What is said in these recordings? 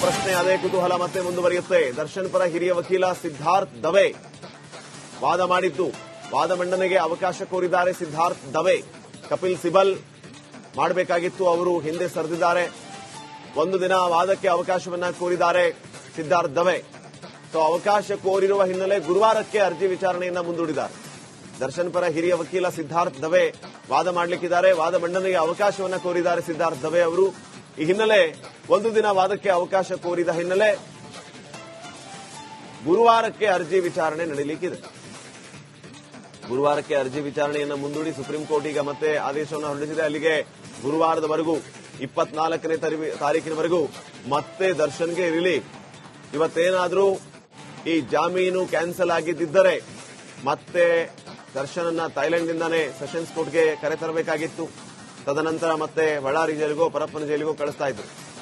ಪ್ರಶ್ನೆ ಅದೇ ಕುತೂಹಲ ಮತ್ತೆ ಮುಂದುವರಿಯುತ್ತೆ. ದರ್ಶನ್ ಪರ ಹಿರಿಯ ವಕೀಲ ಸಿದ್ಧಾರ್ಥ್ ದವೆ ವಾದ ಮಾಡಿದ್ದು. ವಾದ ಮಂಡನೆಗೆ ಅವಕಾಶ ಕೋರಿದ್ದಾರೆ ಸಿದ್ಧಾರ್ಥ್ ದವೆ. ಕಪಿಲ್ ಸಿಬಲ್ ಮಾಡಬೇಕಾಗಿತ್ತು, ಅವರು ಹಿಂದೆ ಸರಿದಿದ್ದಾರೆ. ಒಂದು ದಿನ ವಾದಕ್ಕೆ ಅವಕಾಶವನ್ನ ಕೋರಿದ್ದಾರೆ ಸಿದ್ಧಾರ್ಥ್ ದವೆ. ಸೊ, ಅವಕಾಶ ಕೋರಿರುವ ಹಿನ್ನೆಲೆ ಗುರುವಾರಕ್ಕೆ ಅರ್ಜಿ ವಿಚಾರಣೆಯನ್ನ ಮುಂದೂಡಿದ್ದಾರೆ. ದರ್ಶನ್ ಪರ ಹಿರಿಯ ವಕೀಲ ಸಿದ್ಧಾರ್ಥ್ ದವೆ ವಾದ ಮಾಡಲಿಕ್ಕಿದ್ದಾರೆ. ವಾದ ಮಂಡನೆಗೆ ಅವಕಾಶವನ್ನ ಕೋರಿದ್ದಾರೆ ಸಿದ್ಧಾರ್ಥ್ ದವೆ ಅವರು. ಈ ಹಿನ್ನೆಲೆ ಒಂದು ದಿನ ವಾದಕ್ಕೆ ಅವಕಾಶ ಕೋರಿದ ಹಿನ್ನೆಲೆ ಗುರುವಾರಕ್ಕೆ ಅರ್ಜಿ ವಿಚಾರಣೆ ನಡೆಯಲಿಕ್ಕಿದೆ ಗುರುವಾರಕ್ಕೆ ಅರ್ಜಿ ವಿಚಾರಣೆಯನ್ನು ಮುಂದೂಡಿ ಸುಪ್ರೀಂ ಕೋರ್ಟ್ ಈಗ ಮತ್ತೆ ಆದೇಶವನ್ನು ಹೊರಡಿಸಿದೆ. ಅಲ್ಲಿಗೆ ಗುರುವಾರದವರೆಗೂ, ಇಪ್ಪತ್ನಾಲ್ಕನೇ ತಾರೀಕಿನವರೆಗೂ ಮತ್ತೆ ದರ್ಶನ್ಗೆ ರಿಲೀಫ್ ಇವತ್ತೇನಾದರೂ ಈ ಜಾಮೀನು ಕ್ಯಾನ್ಸಲ್ ಆಗಿದ್ದರೆ ಮತ್ತೆ ದರ್ಶನನ್ನ ಥೈಲ್ಯಾಂಡ್ನಿಂದಾನೇ ಸೆಷನ್ಸ್ ಕೋರ್ಟ್ಗೆ ಕರೆತರಬೇಕಾಗಿತ್ತು ತದನಂತರ ಮತ್ತೆ ಬಳ್ಳಾರಿ ಜೈಲಿಗೋ, ಪರಪ್ಪನ ಜೈಲಿಗೋ ಕಳಿಸ್ತಾ ಇದ್ರು.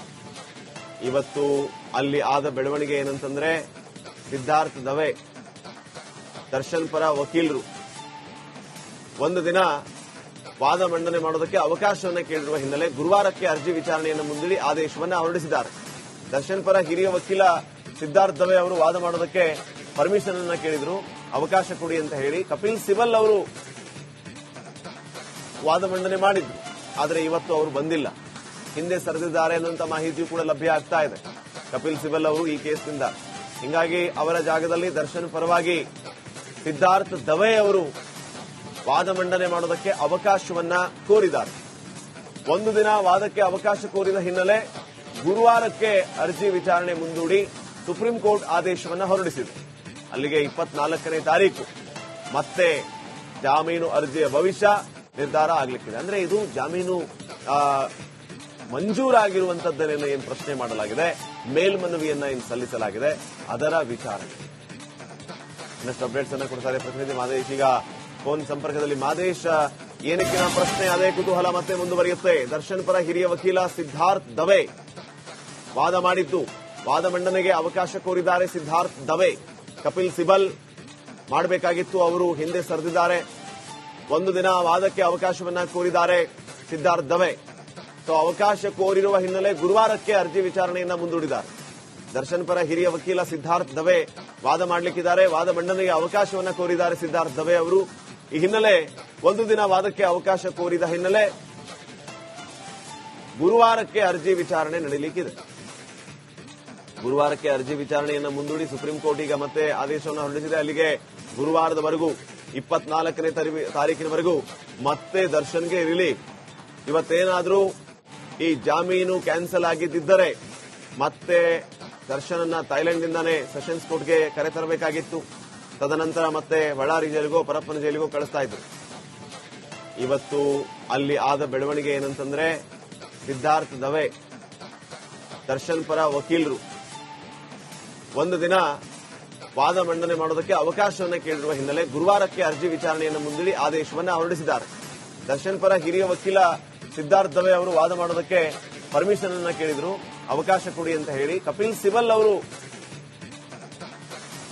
ಇವತ್ತು ಅಲ್ಲಿ ಆದ ಬೆಳವಣಿಗೆ ಏನಂತಂದ್ರೆ, ಸಿದ್ಧಾರ್ಥ ದವೆ, ದರ್ಶನ್ ಪರ ವಕೀಲರು, ಒಂದು ದಿನ ವಾದ ಮಂಡನೆ ಮಾಡೋದಕ್ಕೆ ಅವಕಾಶವನ್ನ ಕೇಳಿರುವ ಹಿನ್ನೆಲೆ ಗುರುವಾರಕ್ಕೆ ಅರ್ಜಿ ವಿಚಾರಣೆಯನ್ನು ಮುಂದಿಡಿ ಆದೇಶವನ್ನು ಹೊರಡಿಸಿದ್ದಾರೆ. ದರ್ಶನ್ ಪರ ಹಿರಿಯ ವಕೀಲ ಸಿದ್ಧಾರ್ಥ ದವೆ ಅವರು ವಾದ ಮಾಡೋದಕ್ಕೆ ಪರ್ಮಿಷನ್ ಅನ್ನ ಕೇಳಿದ್ರು. ಅವಕಾಶ ಕೊಡಿ ಅಂತ ಹೇಳಿ ಕಪಿಲ್ ಸಿಬಲ್ ಅವರು ವಾದ ಮಂಡನೆ ಮಾಡಿದ್ರು. ಆದರೆ ಇವತ್ತು ಅವರು ಬಂದಿಲ್ಲ. ಹಿಂದೆ ಸರಿದಿದ್ದಾರೆ ಅನ್ನುವಂಥ ಮಾಹಿತಿಯೂ ಕೂಡ ಲಭ್ಯ ಆಗ್ತಾ ಇದೆ. ಕಪಿಲ್ ಸಿಬಲ್ ಅವರು ಈ ಕೇಸ್ನಿಂದ. ಹಿಂಗಾಗಿ ಅವರ ಜಾಗದಲ್ಲಿ ದರ್ಶನ್ ಪರವಾಗಿ ಸಿದ್ಧಾರ್ಥ್ ದವೆ ಅವರು ವಾದ ಮಂಡನೆ ಮಾಡೋದಕ್ಕೆ ಅವಕಾಶವನ್ನ ಕೋರಿದ್ದಾರೆ. ಒಂದು ದಿನ ವಾದಕ್ಕೆ ಅವಕಾಶ ಕೋರಿದ ಹಿನ್ನೆಲೆ ಗುರುವಾರಕ್ಕೆ ಅರ್ಜಿ ವಿಚಾರಣೆ ಮುಂದೂಡಿ ಸುಪ್ರೀಂ ಕೋರ್ಟ್ ಆದೇಶವನ್ನು ಹೊರಡಿಸಿದೆ. ಅಲ್ಲಿಗೆ ಇಪ್ಪತ್ನಾಲ್ಕನೇ ತಾರೀಕು. ಮತ್ತೆ ಜಾಮೀನು ಅರ್ಜಿಯ ಭವಿಷ್ಯ ನಿರ್ಧಾರ ಆಗ್ಲಿಕ್ಕಿದೆ. ಅಂದ್ರೆ ಇದು ಜಾಮೀನು ಮಂಜೂರಾಗಿರುವಂತದ್ದನ್ನ ಮಂಜೂರಾಗಿರುವಂತದ್ದನ್ನೇನು ಏನು ಪ್ರಶ್ನೆ ಮಾಡಲಾಗಿದೆ? ಮೇಲ್ಮನವಿಯನ್ನ ಏನು ಸಲ್ಲಿಸಲಾಗಿದೆ. ಅದರ ವಿಚಾರಣೆ. ಇನ್ನಷ್ಟು ಅಪ್ಡೇಟ್ಸ್ ಅನ್ನ ಕೊಡ್ತಾರೆ ಪ್ರತಿನಿಧಿ ಮಾದೇಶ್. ಈಗ ಫೋನ್ ಸಂಪರ್ಕದಲ್ಲಿ ಮಾದೇಶ್ ಏನಕ್ಕಿನ ಪ್ರಶ್ನೆ? ಅದೇ ಕುತೂಹಲ ಮತ್ತೆ ಮುಂದುವರಿಯುತ್ತೆ. ದರ್ಶನ್ ಪರ ಹಿರಿಯ ವಕೀಲ ಸಿದ್ಧಾರ್ಥ್ ದವೆ ವಾದ ಮಾಡಿದ್ದು. ವಾದ ಮಂಡನೆಗೆ ಅವಕಾಶ ಕೋರಿದ್ದಾರೆ ಸಿದ್ಧಾರ್ಥ್ ದವೆ. ಕಪಿಲ್ ಸಿಬಲ್ ಮಾಡಬೇಕಾಗಿತ್ತು. ಅವರು ಹಿಂದೆ ಸರಿದಿದ್ದಾರೆ. ಒಂದು ದಿನ ವಾದಕ್ಕೆ ಅವಕಾಶವನ್ನ ಕೋರಿದ್ದಾರೆ ಸಿದ್ಧಾರ್ಥವೆ ದವೆ. ಸೊ, ಅವಕಾಶ ಕೋರಿರುವ ಹಿನ್ನೆಲೆ ಗುರುವಾರಕ್ಕೆ ಅರ್ಜಿ ವಿಚಾರಣೆಯನ್ನ ಮುಂದೂಡಿದ್ದಾರೆ. ದರ್ಶನ್ ಪರ ಹಿರಿಯ ವಕೀಲ ಸಿದ್ಧಾರ್ಥವೆ ದವೆ ವಾದ ಮಾಡಲಿಕ್ಕಿದ್ದಾರೆ. ವಾದ ಮಂಡನೆಗೆ ಅವಕಾಶವನ್ನ ಕೋರಿದ್ದಾರೆ ಸಿದ್ಧಾರ್ಥವೆ ದವೆ ಅವರು. ಈ ಹಿನ್ನೆಲೆ ಒಂದು ದಿನ ವಾದಕ್ಕೆ ಅವಕಾಶ ಕೋರಿದ ಹಿನ್ನೆಲೆ ಗುರುವಾರಕ್ಕೆ ಅರ್ಜಿ ವಿಚಾರಣೆ ನಡೆಯಲಿಕ್ಕಿದೆ ಗುರುವಾರಕ್ಕೆ ಅರ್ಜಿ ವಿಚಾರಣೆಯನ್ನು ಮುಂದೂಡಿ ಸುಪ್ರೀಂ ಕೋರ್ಟ್ ಈಗ ಮತ್ತೆ ಆದೇಶವನ್ನು ಹೊರಡಿಸಿದೆ. ಅಲ್ಲಿಗೆ ಗುರುವಾರದವರೆಗೂ ಇಪ್ಪತ್ನಾಲ್ಕನೇ ತಾರೀಕಿನವರೆಗೂ ಮತ್ತೆ ದರ್ಶನ್ಗೆ ರಿಲೀಫ್ ಇವತ್ತೇನಾದರೂ ಈ ಜಾಮೀನು ಕ್ಯಾನ್ಸಲ್ ಆಗಿದ್ದರೆ ಮತ್ತೆ ದರ್ಶನನ್ನ ಥೈಲ್ಯಾಂಡ್ನಿಂದಾನೇ ಸೆಷನ್ಸ್ ಕೋರ್ಟ್ಗೆ ಕರೆತರಬೇಕಾಗಿತ್ತು ತದನಂತರ ಮತ್ತೆ ಬಳ್ಳಾರಿ ಜೈಲಿಗೋ, ಪರಪ್ಪನ ಜೈಲಿಗೋ ಕಳಿಸ್ತಾ ಇದ್ರು. ಇವತ್ತು ಅಲ್ಲಿ ಆದ ಬೆಳವಣಿಗೆ ಏನಂತಂದ್ರೆ ಸಿದ್ಧಾರ್ಥ್ ದವೆ, ದರ್ಶನ್ ಪರ ವಕೀಲರು. ಒಂದು ದಿನ ವಾದ ಮಂಡನೆ ಮಾಡೋದಕ್ಕೆ ಅವಕಾಶವನ್ನ ಕೇಳಿರುವ ಹಿನ್ನೆಲೆ ಗುರುವಾರಕ್ಕೆ ಅರ್ಜಿ ವಿಚಾರಣೆಯನ್ನು ಮುಂದೂಡಿ ಆದೇಶವನ್ನ ಹೊರಡಿಸಿದ್ದಾರೆ. ದರ್ಶನ್ ಪರ ಹಿರಿಯ ವಕೀಲ ಸಿದ್ದಾರ್ಥ ದವೆ ಅವರು ವಾದ ಮಾಡೋದಕ್ಕೆ ಪರ್ಮಿಷನ್ ಅನ್ನು ಕೇಳಿದ್ರು. ಅವಕಾಶ ಕೊಡಿ ಅಂತ ಹೇಳಿ ಕಪಿಲ್ ಸಿಬಲ್ ಅವರು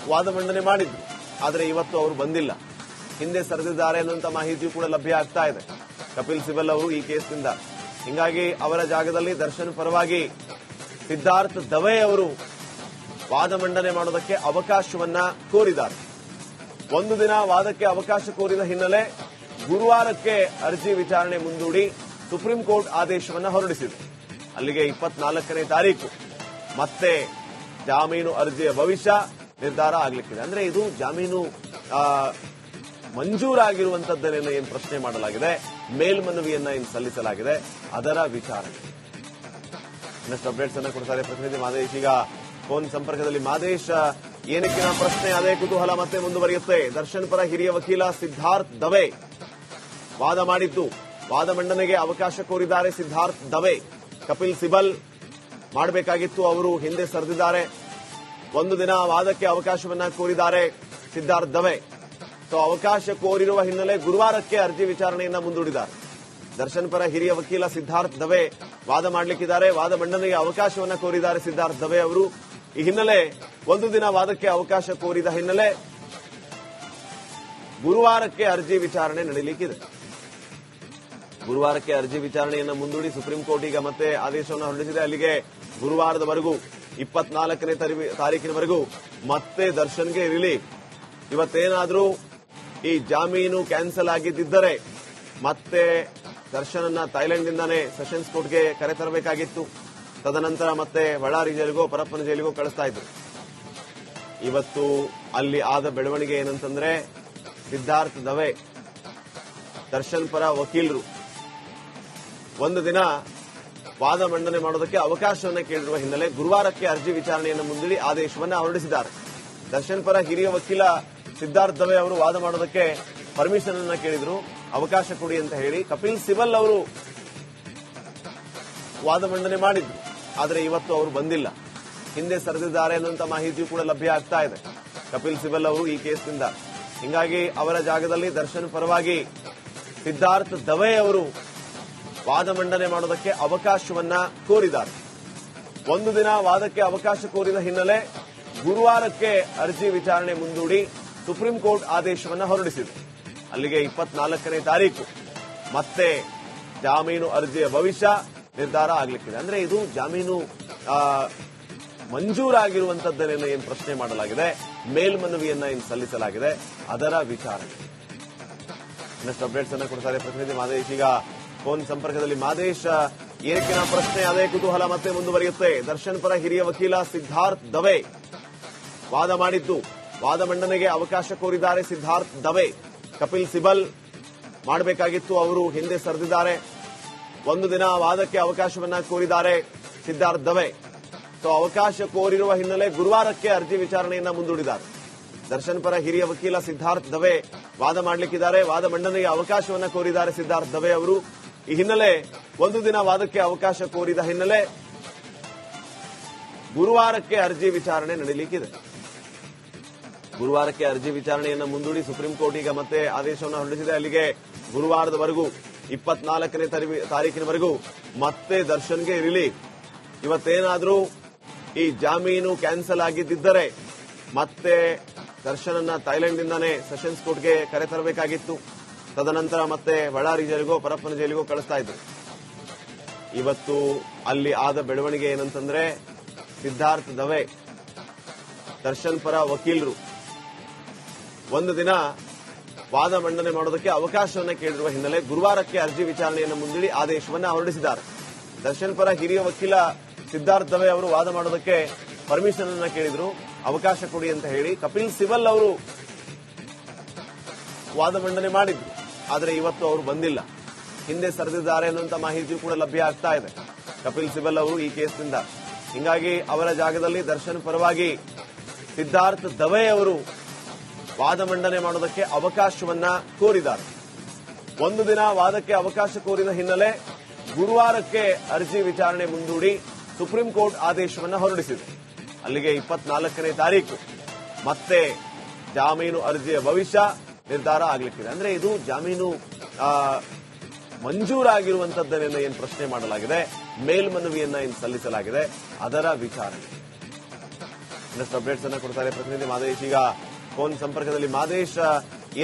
ವಾದ ಮಂಡನೆ ಮಾಡಿದ್ರು. ಆದರೆ ಇವತ್ತು ಅವರು ಬಂದಿಲ್ಲ. ಹಿಂದೆ ಸರಿದಿದ್ದಾರೆ ಅನ್ನುವಂತ ಮಾಹಿತಿಯೂ ಕೂಡ ಲಭ್ಯ ಆಗ್ತಾ ಇದೆ. ಕಪಿಲ್ ಸಿಬಲ್ ಅವರು ಈ ಕೇಸ್ನಿಂದ ಹಿಂಗಾಗಿ ಅವರ ಜಾಗದಲ್ಲಿ ದರ್ಶನ್ ಪರವಾಗಿ ಸಿದ್ದಾರ್ಥ ದವೆ ಅವರು ವಾದ ಮಂಡನೆ ಮಾಡೋದಕ್ಕೆ ಅವಕಾಶವನ್ನ ಕೋರಿದ್ದಾರೆ. ಒಂದು ದಿನ ವಾದಕ್ಕೆ ಅವಕಾಶ ಕೋರಿದ ಹಿನ್ನೆಲೆ ಗುರುವಾರಕ್ಕೆ ಅರ್ಜಿ ವಿಚಾರಣೆ ಮುಂದೂಡಿ ಸುಪ್ರೀಂ ಕೋರ್ಟ್ ಆದೇಶವನ್ನು ಹೊರಡಿಸಿದೆ. ಅಲ್ಲಿಗೆ ಇಪ್ಪತ್ನಾಲ್ಕನೇ ತಾರೀಕು. ಮತ್ತೆ ಜಾಮೀನು ಅರ್ಜಿಯ ಭವಿಷ್ಯ ನಿರ್ಧಾರ ಆಗಲಿಕ್ಕಿದೆ. ಅಂದ್ರೆ ಇದು ಜಾಮೀನು ಮಂಜೂರಾಗಿರುವಂತದ್ದನ್ನು ಏನು ಪ್ರಶ್ನೆ ಮಾಡಲಾಗಿದೆ? ಮೇಲ್ಮನವಿಯನ್ನ ಏನು ಸಲ್ಲಿಸಲಾಗಿದೆ? ಅದರ ವಿಚಾರಣೆ. ಇನ್ನಷ್ಟು ಅಪ್ಡೇಟ್ಸ್ ಅನ್ನ ಕೊಡ್ತಾರೆ ಪ್ರತಿನಿಧಿ ಮಾದೇಶ್. ಈಗ ಫೋನ್ ಸಂಪರ್ಕದಲ್ಲಿ ಮಾದೇಶ ಏನಕ್ಕಿನ ಪ್ರಶ್ನೆ, ಅದೇ ಕುತೂಹಲ ಮತ್ತೆ ಮುಂದುವರಿಯುತ್ತೆ. ದರ್ಶನ್ ಪರ ಹಿರಿಯ ವಕೀಲ ಸಿದ್ಧಾರ್ಥ್ ದವೆ ವಾದ ಮಾಡಿದ್ದು. ವಾದ ಮಂಡನೆಗೆ ಅವಕಾಶ ಕೋರಿದ್ದಾರೆ ಸಿದ್ಧಾರ್ಥ್ ದವೆ. ಕಪಿಲ್ ಸಿಬಲ್ ಮಾಡಬೇಕಾಗಿತ್ತು, ಅವರು ಹಿಂದೆ ಸರಿದಿದ್ದಾರೆ. ಒಂದು ದಿನ ವಾದಕ್ಕೆ ಅವಕಾಶವನ್ನ ಕೋರಿದ್ದಾರೆ ಸಿದ್ಧಾರ್ಥ್ ದವೆ. ಸೊ, ಅವಕಾಶ ಕೋರಿರುವ ಹಿನ್ನೆಲೆ ಗುರುವಾರಕ್ಕೆ ಅರ್ಜಿ ವಿಚಾರಣೆಯನ್ನ ಮುಂದೂಡಿದ್ದಾರೆ. ದರ್ಶನ್ ಪರ ಹಿರಿಯ ವಕೀಲ ಸಿದ್ಧಾರ್ಥ್ ದವೆ ವಾದ ಮಾಡಲಿಕ್ಕಿದ್ದಾರೆ. ವಾದ ಮಂಡನೆಗೆ ಅವಕಾಶವನ್ನ ಕೋರಿದ್ದಾರೆ ಸಿದ್ಧಾರ್ಥ್ ದವೆ ಅವರು. ಈ ಹಿನ್ನೆಲೆ ಒಂದು ದಿನ ವಾದಕ್ಕೆ ಅವಕಾಶ ಕೋರಿದ ಹಿನ್ನೆಲೆ ಗುರುವಾರಕ್ಕೆ ಅರ್ಜಿ ವಿಚಾರಣೆ ನಡೆಯಲಿಕ್ಕಿದೆ ಗುರುವಾರಕ್ಕೆ ಅರ್ಜಿ ವಿಚಾರಣೆಯನ್ನು ಮುಂದೂಡಿ ಸುಪ್ರೀಂ ಕೋರ್ಟ್ ಈಗ ಮತ್ತೆ ಆದೇಶವನ್ನು ಹೊರಡಿಸಿದೆ. ಅಲ್ಲಿಗೆ ಗುರುವಾರದವರೆಗೂ, ಇಪ್ಪತ್ನಾಲ್ಕನೇ ತಾರೀಕಿನವರೆಗೂ ಮತ್ತೆ ದರ್ಶನ್ಗೆ ಇರಲಿ. ಇವತ್ತೇನಾದರೂ ಈ ಜಾಮೀನು ಕ್ಯಾನ್ಸಲ್ ಆಗಿದ್ದರೆ ಮತ್ತೆ ದರ್ಶನನ್ನ ಥೈಲ್ಯಾಂಡ್ನಿಂದಾನೇ ಸೆಷನ್ಸ್ ಕೋರ್ಟ್ಗೆ ಕರೆತರಬೇಕಾಗಿತ್ತು ತದನಂತರ ಮತ್ತೆ ಬಳ್ಳಾರಿ ಜೈಲಿಗೋ, ಪರಪ್ಪನ ಜೈಲಿಗೋ ಕಳಿಸ್ತಾ ಇದ್ರು. ಇವತ್ತು ಅಲ್ಲಿ ಆದ ಬೆಳವಣಿಗೆ ಏನಂತಂದ್ರೆ, ಸಿದ್ಧಾರ್ಥ ದವೆ, ದರ್ಶನ್ ಪರ ವಕೀಲರು. ಒಂದು ದಿನ ವಾದ ಮಂಡನೆ ಮಾಡೋದಕ್ಕೆ ಅವಕಾಶವನ್ನ ಕೇಳಿರುವ ಹಿನ್ನೆಲೆ ಗುರುವಾರಕ್ಕೆ ಅರ್ಜಿ ವಿಚಾರಣೆಯನ್ನು ಮುಂದಿಡಿ ಆದೇಶವನ್ನ ಹೊರಡಿಸಿದ್ದಾರೆ. ದರ್ಶನ್ ಪರ ಹಿರಿಯ ವಕೀಲ ಸಿದ್ಧಾರ್ಥ ದವೆ ಅವರು ವಾದ ಮಾಡೋದಕ್ಕೆ ಪರ್ಮಿಷನ್ ಅನ್ನು ಕೇಳಿದ್ರು. ಅವಕಾಶ ಕೊಡಿ ಅಂತ ಹೇಳಿ ಕಪಿಲ್ ಸಿಬಲ್ ಅವರು ವಾದ ಮಂಡನೆ ಮಾಡಿದ್ರು. ಆದರೆ ಇವತ್ತು ಅವರು ಬಂದಿಲ್ಲ. ಹಿಂದೆ ಸರಿದಿದ್ದಾರೆ ಅನ್ನುವಂಥ ಮಾಹಿತಿಯೂ ಕೂಡ ಲಭ್ಯ ಆಗ್ತಾ ಇದೆ. ಕಪಿಲ್ ಸಿಬಲ್ ಅವರು ಈ ಕೇಸ್ನಿಂದ. ಹಿಂಗಾಗಿ ಅವರ ಜಾಗದಲ್ಲಿ ದರ್ಶನ್ ಪರವಾಗಿ ಸಿದ್ಧಾರ್ಥ್ ದವೆ ಅವರು ವಾದ ಮಂಡನೆ ಮಾಡೋದಕ್ಕೆ ಅವಕಾಶವನ್ನ ಕೋರಿದ್ದಾರೆ. ಒಂದು ದಿನ ವಾದಕ್ಕೆ ಅವಕಾಶ ಕೋರಿದ ಹಿನ್ನೆಲೆ ಗುರುವಾರಕ್ಕೆ ಅರ್ಜಿ ವಿಚಾರಣೆ ಮುಂದೂಡಿ ಸುಪ್ರೀಂ ಕೋರ್ಟ್ ಆದೇಶವನ್ನ ಹೊರಡಿಸಿದೆ. ಅಲ್ಲಿಗೆ ಇಪ್ಪತ್ನಾಲ್ಕನೇ ತಾರೀಕು. ಮತ್ತೆ ಜಾಮೀನು ಅರ್ಜಿಯ ಭವಿಷ್ಯ ನಿರ್ಧಾರ ಆಗ್ಲಿಕ್ಕಿದೆ. ಅಂದ್ರೆ ಇದು ಜಾಮೀನು ಆ, ಮಂಜೂರಾಗಿರುವಂತದ್ದನ್ನ ಏನು ಪ್ರಶ್ನೆ ಮಾಡಲಾಗಿದೆ? ಮೇಲ್ಮನವಿಯನ್ನ ಏನು ಸಲ್ಲಿಸಲಾಗಿದೆ. ಅದರ ವಿಚಾರಣೆ. ಇನ್ನಷ್ಟು ಅಪ್ಡೇಟ್ಸ್ ಅನ್ನ ಕೊಡ್ತಾರೆ ಪ್ರತಿನಿಧಿ ಮಾದೇಶ್. ಈಗ ಫೋನ್ ಸಂಪರ್ಕದಲ್ಲಿ ಮಾದೇಶ್ ಏರಿಕೆನ ಪ್ರಶ್ನೆ ಅದೇ ಕುತೂಹಲ ಮತ್ತೆ ಮುಂದುವರಿಯುತ್ತೆ. ದರ್ಶನ್ ಪರ ಹಿರಿಯ ವಕೀಲ ಸಿದ್ಧಾರ್ಥ್ ದವೆ ವಾದ ಮಾಡಿದ್ದು. ವಾದ ಮಂಡನೆಗೆ ಅವಕಾಶ ಕೋರಿದ್ದಾರೆ ಸಿದ್ಧಾರ್ಥ್ ದವೆ. ಕಪಿಲ್ ಸಿಬಲ್ ಮಾಡಬೇಕಾಗಿತ್ತು ಅವರು ಹಿಂದೆ ಸರಿದಿದ್ದಾರೆ. ಒಂದು ದಿನ ವಾದಕ್ಕೆ ಅವಕಾಶವನ್ನ ಕೋರಿದ್ದಾರೆ ಸಿದ್ಧಾರ್ಥ ದವೆ. ಸೊ, ಅವಕಾಶ ಕೋರಿರುವ ಹಿನ್ನೆಲೆ ಗುರುವಾರಕ್ಕೆ ಅರ್ಜಿ ವಿಚಾರಣೆಯನ್ನ ಮುಂದೂಡಿದ್ದಾರೆ. ದರ್ಶನ್ ಪರ ಹಿರಿಯ ವಕೀಲ ಸಿದ್ಧಾರ್ಥ ದವೆ ವಾದ ಮಾಡಲಿಕ್ಕಿದ್ದಾರೆ. ವಾದ ಮಂಡನೆಗೆ ಅವಕಾಶವನ್ನ ಕೋರಿದ್ದಾರೆ ಸಿದ್ದಾರ್ಥ ದವೆ ಅವರು. ಈ ಹಿನ್ನೆಲೆ ಒಂದು ದಿನ ವಾದಕ್ಕೆ ಅವಕಾಶ ಕೋರಿದ ಹಿನ್ನೆಲೆ ಗುರುವಾರಕ್ಕೆ ಅರ್ಜಿ ವಿಚಾರಣೆ ನಡೆಯಲಿಕ್ಕಿದೆ ಗುರುವಾರಕ್ಕೆ ಅರ್ಜಿ ವಿಚಾರಣೆಯನ್ನು ಮುಂದೂಡಿ ಸುಪ್ರೀಂ ಕೋರ್ಟ್ ಈಗ ಮತ್ತೆ ಆದೇಶವನ್ನು ಹೊರಡಿಸಿದೆ. ಅಲ್ಲಿಗೆ ಗುರುವಾರದವರೆಗೂ ಇಪ್ಪತ್ನಾಲ್ಕನೇ ತಾರೀಕಿನವರೆಗೂ ಮತ್ತೆ ದರ್ಶನ್ಗೆ ಇರಲಿ. ಇವತ್ತೇನಾದರೂ ಈ ಜಾಮೀನು ಕ್ಯಾನ್ಸಲ್ ಆಗಿದ್ದರೆ ಮತ್ತೆ ದರ್ಶನನ್ನ ಥೈಲ್ಯಾಂಡ್ನಿಂದಾನೇ ಸೆಷನ್ಸ್ ಕೋರ್ಟ್ಗೆ ಕರೆತರಬೇಕಾಗಿತ್ತು ತದನಂತರ ಮತ್ತೆ ಬಳ್ಳಾರಿ ಜೈಲಿಗೋ, ಪರಪ್ಪನ ಜೈಲಿಗೋ ಕಳಿಸ್ತಾ ಇದ್ರು. ಇವತ್ತು ಅಲ್ಲಿ ಆದ ಬೆಳವಣಿಗೆ ಏನಂತಂದ್ರೆ ಸಿದ್ಧಾರ್ಥ್ ದವೆ, ದರ್ಶನ್ ಪರ ವಕೀಲರು. ಒಂದು ದಿನ ವಾದ ಮಂಡನೆ ಮಾಡೋದಕ್ಕೆ ಅವಕಾಶವನ್ನ ಕೇಳಿರುವ ಹಿನ್ನೆಲೆ ಗುರುವಾರಕ್ಕೆ ಅರ್ಜಿ ವಿಚಾರಣೆಯನ್ನು ಮುಂದೂಡಿ ಆದೇಶವನ್ನ ಹೊರಡಿಸಿದ್ದಾರೆ. ದರ್ಶನ್ ಪರ ಹಿರಿಯ ವಕೀಲ ಸಿದ್ದಾರ್ಥ ದವೆ ಅವರು ವಾದ ಮಾಡೋದಕ್ಕೆ ಪರ್ಮಿಷನ್ ಅನ್ನ ಕೇಳಿದ್ರು. ಅವಕಾಶ ಕೊಡಿ ಅಂತ ಹೇಳಿ ಕಪಿಲ್ ಸಿಬಲ್ ಅವರು ವಾದ ಮಂಡನೆ ಮಾಡಿದ್ರು. ಆದರೆ ಇವತ್ತು ಅವರು ಬಂದಿಲ್ಲ. ಹಿಂದೆ ಸರಿದಿದ್ದಾರೆ ಅನ್ನುವಂತ ಮಾಹಿತಿ ಕೂಡ ಲಭ್ಯ ಆಗ್ತಾ ಇದೆ. ಕಪಿಲ್ ಸಿಬಲ್ ಅವರು ಈ ಕೇಸ್ನಿಂದ. ಹಿಂಗಾಗಿ ಅವರ ಜಾಗದಲ್ಲಿ ದರ್ಶನ್ ಪರವಾಗಿ ಸಿದ್ಧಾರ್ಥ ದವೆ ಅವರು ವಾದ ಮಂಡನೆ ಮಾಡೋದಕ್ಕೆ ಅವಕಾಶವನ್ನ ಕೋರಿದ್ದಾರೆ. ಒಂದು ದಿನ ವಾದಕ್ಕೆ ಅವಕಾಶ ಕೋರಿದ ಹಿನ್ನೆಲೆ ಗುರುವಾರಕ್ಕೆ ಅರ್ಜಿ ವಿಚಾರಣೆ ಮುಂದೂಡಿ ಸುಪ್ರೀಂ ಕೋರ್ಟ್ ಆದೇಶವನ್ನ ಹೊರಡಿಸಿದೆ. ಅಲ್ಲಿಗೆ ಇಪ್ಪತ್ನಾಲ್ಕನೇ ತಾರೀಕು. ಮತ್ತೆ ಜಾಮೀನು ಅರ್ಜಿಯ ಭವಿಷ್ಯ ನಿರ್ಧಾರ ಆಗಲಿಕ್ಕಿದೆ. ಅಂದ್ರೆ ಇದು ಜಾಮೀನು ಮಂಜೂರಾಗಿರುವಂತದ್ದನ್ನ ಏನು ಪ್ರಶ್ನೆ ಮಾಡಲಾಗಿದೆ? ಮೇಲ್ಮನವಿಯನ್ನ ಏನು ಸಲ್ಲಿಸಲಾಗಿದೆ. ಅದರ ವಿಚಾರಣೆ. ಇನ್ನಷ್ಟು ಅಪ್ಡೇಟ್ಸ್ ಅನ್ನ ಕೊಡ್ತಾರೆ ಪ್ರತಿನಿಧಿ ಮಾದೇಶ್. ಈಗ ಫೋನ್ ಸಂಪರ್ಕದಲ್ಲಿ ಮಾದೇಶ್